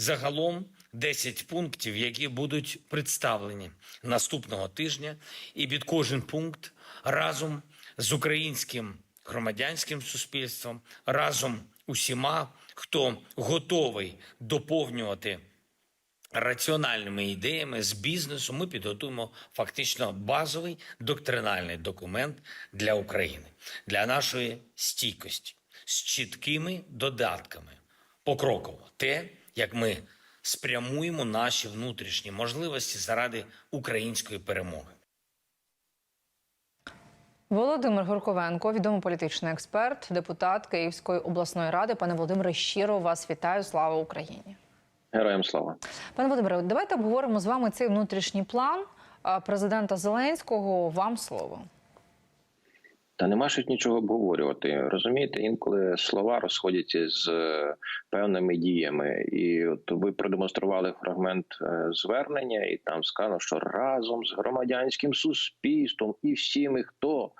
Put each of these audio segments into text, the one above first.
Загалом 10 пунктів, які будуть представлені наступного тижня, і під кожен пункт разом з українським громадянським суспільством, разом усіма, хто готовий доповнювати раціональними ідеями з бізнесу, ми підготуємо фактично базовий доктринальний документ для України, для нашої стійкості з чіткими додатками. Покроково те, як ми спрямуємо наші внутрішні можливості заради української перемоги. Володимир Горковенко, відомий політичний експерт, депутат Київської обласної ради. Пане Володимире, щиро вас вітаю. Слава Україні! Героям слава. Пане Володимире, давайте обговоримо з вами цей внутрішній план а, президента Зеленського. Вам слово. Та нема що нічого обговорювати. Розумієте, інколи слова розходяться з е, певними діями. І от ви продемонстрували фрагмент е, звернення, і там сказано, що разом з громадянським суспільством і всіми, хто.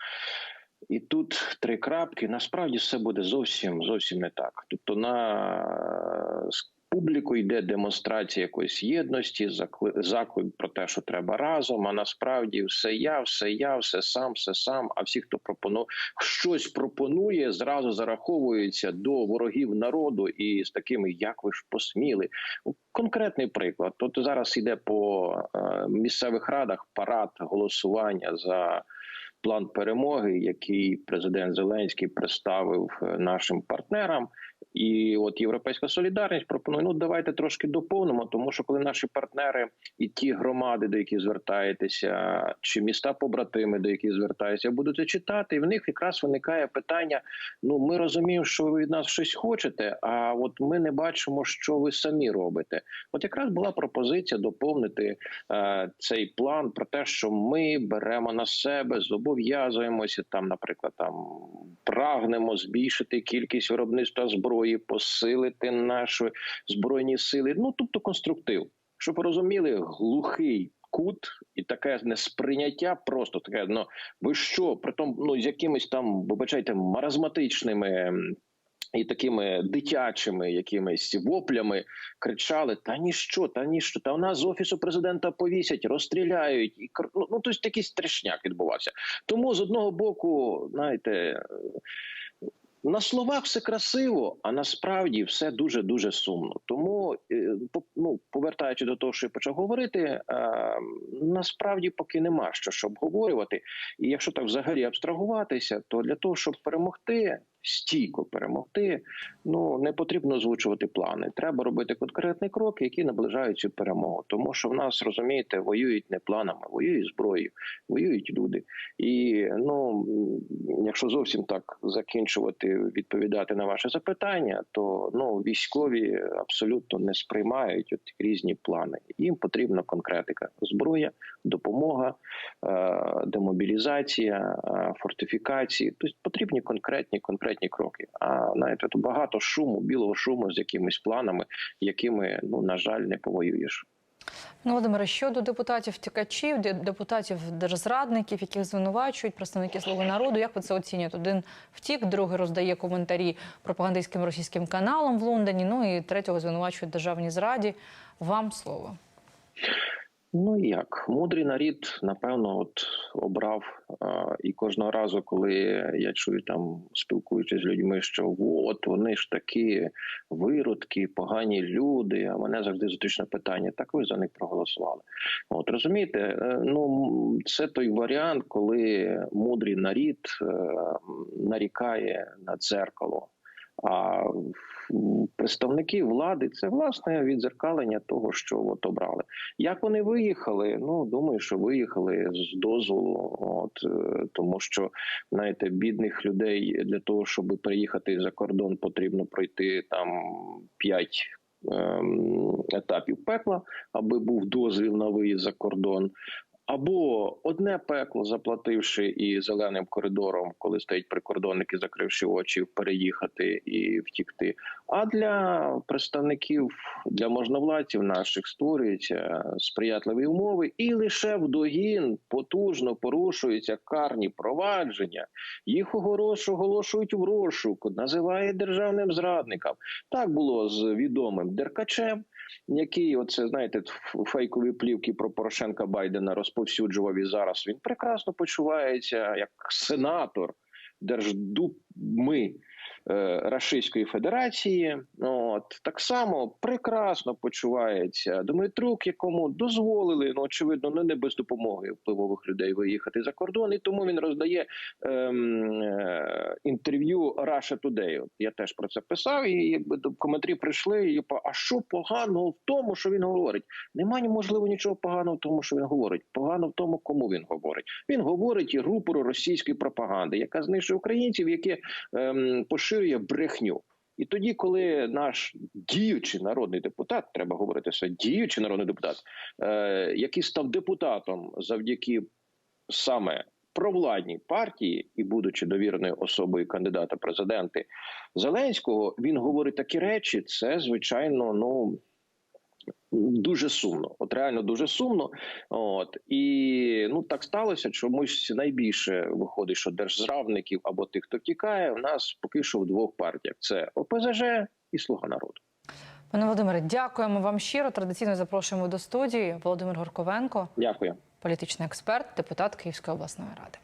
І тут три крапки. Насправді все буде зовсім зовсім не так. Тобто на з публіку йде демонстрація якоїсь єдності, закли- заклик про те, що треба разом. А насправді все я, все я, все сам, все сам. А всі, хто пропонує щось пропонує, зразу зараховуються до ворогів народу і з такими, як ви ж посміли. Конкретний приклад. От зараз йде по е, місцевих радах парад голосування за план перемоги, який президент Зеленський представив е, нашим партнерам. І от Європейська солідарність пропонує: ну давайте трошки доповнимо, тому що коли наші партнери і ті громади, до яких звертаєтеся, чи міста побратими, до яких звертаєтеся, будуть читати, і в них якраз виникає питання: ну ми розуміємо, що ви від нас щось хочете, а от ми не бачимо, що ви самі робите. От якраз була пропозиція доповнити е, цей план про те, що ми беремо на себе, зобов'язуємося там, наприклад, там прагнемо збільшити кількість виробництва зброї, посилити наші збройні сили. Ну тобто конструктив, щоб розуміли, глухий. Кут і таке несприйняття, просто таке. Ну ви що, притом ну з якимись там, вибачайте, маразматичними і такими дитячими якимись воплями кричали: Та ніщо, та ніщо, та у нас з офісу президента повісять, розстріляють і ну, ну тобто такий страшняк відбувався. Тому з одного боку, знаєте. На словах все красиво, а насправді все дуже дуже сумно. Тому е, ну, повертаючи до того, що я почав говорити, е, насправді поки нема що що обговорювати. І якщо так взагалі абстрагуватися, то для того, щоб перемогти, стійко перемогти, ну не потрібно озвучувати плани. Треба робити конкретний крок, які наближають цю перемогу. Тому що в нас розумієте, воюють не планами, воюють зброєю, воюють люди. І ну якщо зовсім так закінчувати відповідати на ваше запитання, то ну військові абсолютно не сприймають от різні плани. Їм потрібна конкретика: зброя, допомога, е, демобілізація, е, фортифікації. Тобто потрібні конкретні конкретні кроки. А знаєте, то багато шуму, білого шуму з якимись планами, якими ну на жаль не повоюєш. Ну, Володимире, щодо депутатів втікачів, депутатів держзрадників, яких звинувачують представники слуги народу, як ви це оцінюєте? Один втік, другий роздає коментарі пропагандистським російським каналам в Лондоні. Ну і третього звинувачують державній зраді. Вам слово. Ну як мудрий нарід, напевно, от обрав і кожного разу, коли я чую там, спілкуючись з людьми, що от вони ж такі виродки, погані люди. А мене завжди зустрічне питання: так ви за них проголосували? От розумієте, е, ну це той варіант, коли мудрий нарід е, нарікає на дзеркало. А представники влади це власне відзеркалення того, що от обрали. Як вони виїхали? Ну думаю, що виїхали з дозволу. От е, тому, що знаєте, бідних людей для того, щоб приїхати за кордон, потрібно пройти там п'ять. ем, Етапів пекла, аби був дозвіл на виїзд за кордон, або одне пекло, заплативши і зеленим коридором, коли стоять прикордонники, закривши очі, переїхати і втікти. А для представників для можновладців наших створюються сприятливі умови, і лише вдогін потужно порушуються карні провадження. Їх огорош- оголошують в розшук, називають державним зрадником. Так було з відомим Деркачем. який оце знаєте, фейкові плівки про Порошенка Байдена розповсюджував і зараз він прекрасно почувається як сенатор Держдуми е, Рашистської Федерації. От так само прекрасно почувається Дмитрук, якому дозволили, ну очевидно, ну не без допомоги впливових людей виїхати за кордон, і тому він роздає ем, е, інтерв'ю Russia Today. От Я теж про це писав, і якби до- коментарі прийшли. І по- а що поганого в тому, що він говорить? Немає можливо нічого поганого в тому, що він говорить. Погано в тому, кому він говорить. Він говорить і рупору російської пропаганди, яка знищує українців, яке ем, поширює брехню. І тоді, коли наш діючий народний депутат, треба говорити все, діючий народний депутат, е, який став депутатом завдяки саме провладній партії і будучи довіреною особою кандидата президенти Зеленського, він говорить такі речі. Це звичайно, ну. Дуже сумно, от реально дуже сумно. От і ну так сталося. Чомусь найбільше виходить, що держзравників або тих, хто тікає, в нас поки що в двох партіях: це ОПЗЖ і Слуга народу. Пане Володимире, дякуємо вам щиро. Традиційно запрошуємо до студії Володимир Горковенко, Дякую. політичний експерт, депутат Київської обласної ради.